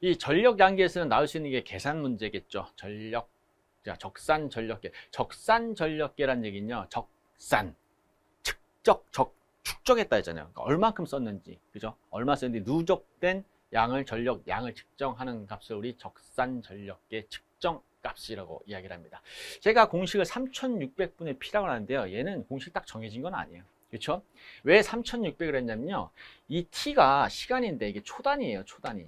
이 전력 단계에서는 나올 수 있는 게 계산 문제겠죠. 전력, 자, 적산 전력계. 적산 전력계란 얘기는요. 적산, 측적, 적, 축적했다 했잖아요. 그러니까 얼만큼 썼는지, 그죠? 얼마 썼는지 누적된 양을 전력, 양을 측정하는 값을 우리 적산 전력계 측정 값이라고 이야기를 합니다. 제가 공식을 3600분의 P라고 하는데요. 얘는 공식 딱 정해진 건 아니에요. 그렇죠? 왜 3600을 했냐면요. 이 T가 시간인데 이게 초단위예요. 초단위.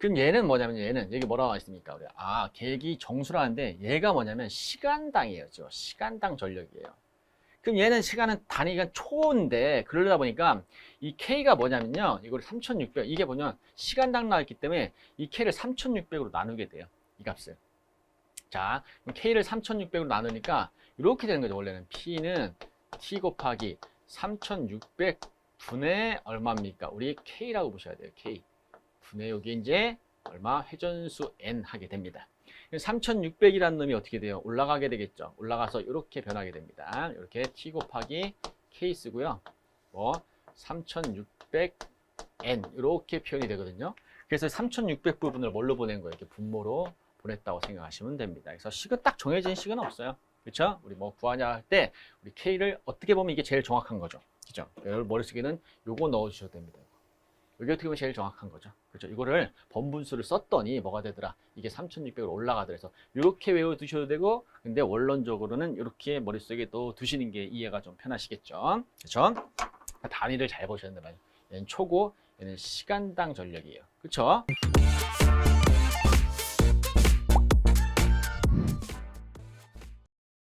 그럼 얘는 뭐냐면 얘는 여기 뭐라고 있습니까? 우리 아 계기 정수라는데 얘가 뭐냐면 시간당이에요. 죠 시간당 전력이에요. 그럼 얘는 시간은 단위가 초인데 그러다 보니까 이 K가 뭐냐면요. 이걸 3600 이게 뭐냐면 시간당 나왔기 때문에 이 K를 3600으로 나누게 돼요. 이 값을. 자, K를 3600으로 나누니까 이렇게 되는 거죠. 원래는 P는 T 곱하기 3600 분의 얼마입니까? 우리 K라고 보셔야 돼요. K. 분의 여기 이제 얼마? 회전수 N 하게 됩니다. 3600이라는 놈이 어떻게 돼요? 올라가게 되겠죠. 올라가서 이렇게 변하게 됩니다. 이렇게 T 곱하기 K 쓰고요. 뭐 3600N 이렇게 표현이 되거든요. 그래서 3600 부분을 뭘로 보낸 거예요? 이렇게 분모로 보냈다고 생각하시면 됩니다. 그래서 식은 딱 정해진 식은 없어요. 그렇죠? 우리 뭐 구하냐 할 때 우리 K를 어떻게 보면 이게 제일 정확한 거죠. 그죠? 머릿속에는 요거 넣어 주셔도 됩니다. 이게 어떻게 보면 제일 정확한 거죠. 그렇죠? 이거를 번분수를 썼더니 뭐가 되더라? 이게 3600으로 올라가더라. 그래서 이렇게 외워 두셔도 되고 근데 원론적으로는 이렇게 머릿속에 또 두시는 게 이해가 좀 편하시겠죠. 그렇죠? 단위를 잘 된다 말이에요. 얘는 초고, 얘는 시간당 전력이에요. 그렇죠?